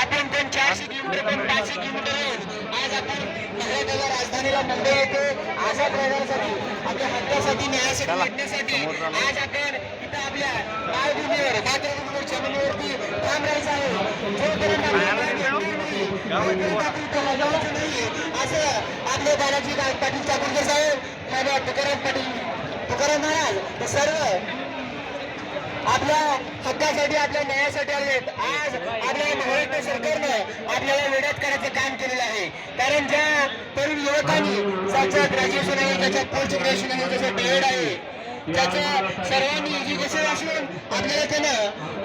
आपण पण चारशे किलोमीटर पण पाचशे किलोमीटर आज आपण महाराष्ट्राला राजधानीला मुंबई आपल्या हक्कासाठी न्यायासाठी आज आपण इथं आपल्या मातृभूमीवर जमिनीवरती काम राहायचं आहे. जोपर्यंत असं आपले बालाजी पाटील चाकुर्गे साहेब बाबा तुकाराम पाटील तुकाराम महाराज सर्व आपल्या हक्कासाठी आपल्या न्यायासाठी आले आज आपल्या महाराष्ट्र सरकारनं आपल्याला वेड्यात करायचं काम केलेलं आहे. कारण ज्या तरुण युवकांनी ज्याच्यात ग्रॅज्युएशन आहे त्याचं पोस्ट ग्रॅज्युएशन आहे त्याचं डीएड आहे. ज्याच्या सर्वांनी एज्युकेशन असून आपल्याला त्यानं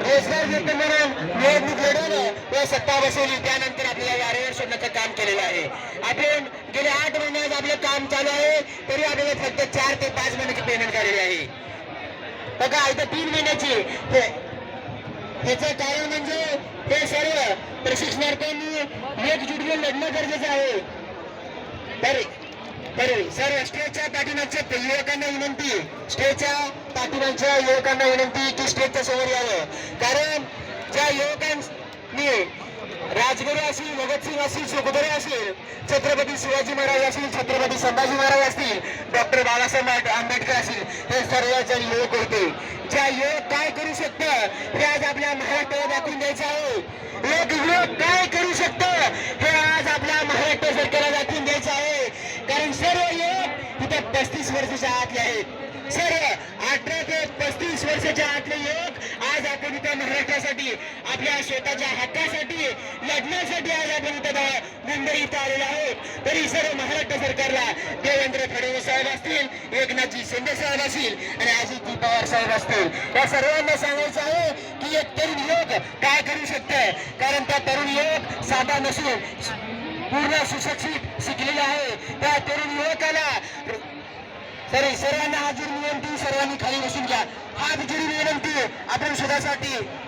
रोजगार देतो म्हणून निवडणूक लढवलं व सत्ता बसवली. त्यानंतर आपल्याला वारेवर सोडण्याचं काम केलेलं आहे. आपण गेले आठ महिन्यात आपलं काम चालू आहे तरी आपल्याला फक्त चार ते पाच महिन्याची पेमेंट झालेली आहे. बघा इथं तीन महिन्याची याचं कारण म्हणजे ते सर्व प्रशिक्षणार्थ्यांनी एकजुटीने लढणं गरजेचं आहे. तर तर सर स्टेजच्या पाठीमागच्या युवकांना विनंती स्टेजच्या पाठीमागच्या युवकांना विनंती की स्टेजच्या समोर यावं. कारण ज्या युवकांनी राजगुरू असेल भगतसिंग असेल सुखदरे असेल छत्रपती शिवाजी महाराज असतील छत्रपती संभाजी महाराज असतील डॉक्टर बाबासाहेब आंबेडकर असतील हे सर्व जण युवक होते ज्या युवक काय करू शकतं? हे आज आपल्या महाराष्ट्राला दाखवून द्यायचं आहे एक युवक काय करू शकतं? हे आज आपल्या महाराष्ट्र सरकारला दाखवून द्यायचं आहे कारण सर्व युवक इथं पस्तीस वर्षाच्या आतले आहेत. सर्व अठरा ते पस्तीस वर्षाच्या आतले युवक आज आपण इथं महाराष्ट्रासाठी आपल्या स्वतःच्या हक्कासाठी लढण्यासाठी आज आपण इथं मुंबई इथं आलेलो आहोत. तरी सर्व महाराष्ट्र सरकारला देवेंद्र फडणवीस साहेब असतील एकनाथजी शिंदे साहेब असतील आणि अजित पवार साहेब असतील. या सर्वांना सांगायचं आहे की एक तरुण युवक काय करू शकतं कारण त्या तरुण युवक साधा नसून पूर्ण सुशिक्षित शिकलेला आहे. त्या तरुण युवकाला सरी सर्वांना हजर विनंती सर्वांनी खाली बसून घ्या. विनंती आपण स्वतःसाठी